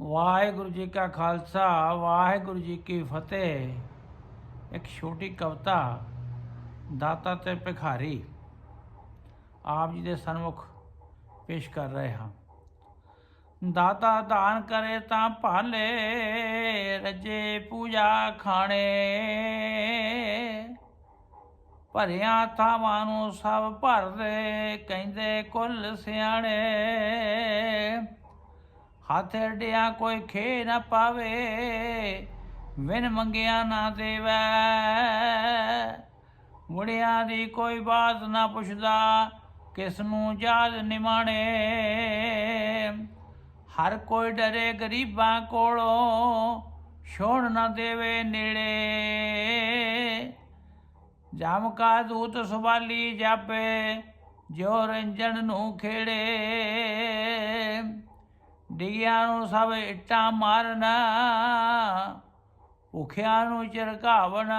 ਵਾਹਿਗੁਰੂ ਜੀ ਕਾ ਖਾਲਸਾ, ਵਾਹਿਗੁਰੂ ਜੀ ਕੀ ਫਤਿਹ। ਇੱਕ ਛੋਟੀ ਕਵਿਤਾ, ਦਾਤਾ ਤੇ ਭਿਖਾਰੀ, ਆਪ ਜੀ ਦੇ ਸਨਮੁਖ ਪੇਸ਼ ਕਰ ਰਹੇ ਹਾਂ। ਦਾਤਾ ਦਾਨ ਕਰੇ ਤਾਂ ਭਾਲੇ, ਰਜੇ ਪੂਜਾ ਖਾਣੇ। ਭਰਿਆ ਥਾਵਾਂ ਨੂੰ ਸਭ ਭਰਦੇ, ਕਹਿੰਦੇ ਕੁੱਲ ਸਿਆਣੇ। ਹੱਥ ਢਿਆ ਕੋਈ ਖੇ ਨਾ ਪਾਵੇ, ਵਿਨ ਮੰਗਿਆ ਨਾ ਦੇਵੇ। ਮੁੜਿਆਂ ਦੀ ਕੋਈ ਬਾਤ ਨਾ ਪੁੱਛਦਾ, ਕਿਸ ਨੂੰ ਯਾਦ ਨਿਮਾਣੇ। ਹਰ ਕੋਈ ਡਰੇ ਗਰੀਬਾਂ ਕੋਲੋਂ ਛੋੜ ਨਾ ਦੇਵੇ ਨੇੜੇ। ਜਮ ਕਾ ਦੂਤ ਸੁਬਾਲੀ ਜਾਪੇ ਜੋ ਰੰਜਨ ਨੂੰ ਖੇੜੇ। ਡਿਗਿਆਂ ਨੂੰ ਸਭ ਇੱਟਾਂ ਮਾਰਨਾ, ਭੁਖਿਆਂ ਨੂੰ ਚਰਕਾਵਣਾ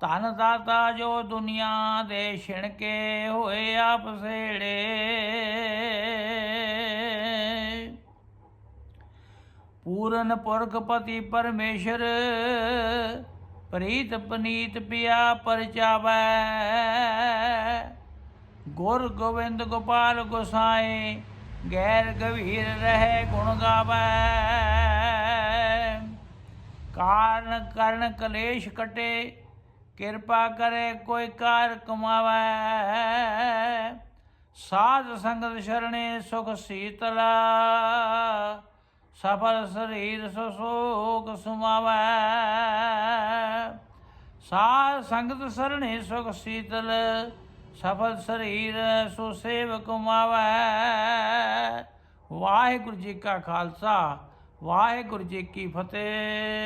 ਧਨ ਦਾਤਾ ਜੋ ਦੁਨੀਆ ਦੇ ਛਿਣਕੇ ਹੋਏ ਆਪ ਸੇੜੇ। ਪੂਰਨ ਪੁਰਖਪਤੀ ਪਰਮੇਸ਼ਰ, ਪ੍ਰੀਤ ਪਨੀਤ ਪਿਆ ਪਰਚਾਵੈ। ਗੁਰ ਗੋਬਿੰਦ ਗੋਪਾਲ ਗੋਸਾਈ ਗੈਰ ਗਵੀਰ ਰਹਿ ਗੁਣ ਗਾਵੈ। ਕਾਰਨ ਕਰਨ ਕਲੇਸ਼ ਕਟੇ, ਕਿਰਪਾ ਕਰੇ ਕੋਈ ਕਾਰ ਕਮਾਵੈ। ਸਾਧ ਸੰਗਤ ਸ਼ਰਣੇ ਸੁਖ ਸੀਤਲਾ, ਸਫਲ ਸਰੀਰ ਸੋ ਸੋਗ ਸੁਮਾਵੈ। ਸਾਧ ਸੰਗਤ ਸਰਣੇ ਸੁਖ ਸੀਤਲ ਸਫਲ ਸਰੀਰ ਸੋ ਸੇਵ ਕਮਾਵੈ ਵਾਹਿਗੁਰੂ ਜੀ ਕਾ ਖਾਲਸਾ ਵਾਹਿਗੁਰੂ ਜੀ ਕੀ ਫਤਿਹ।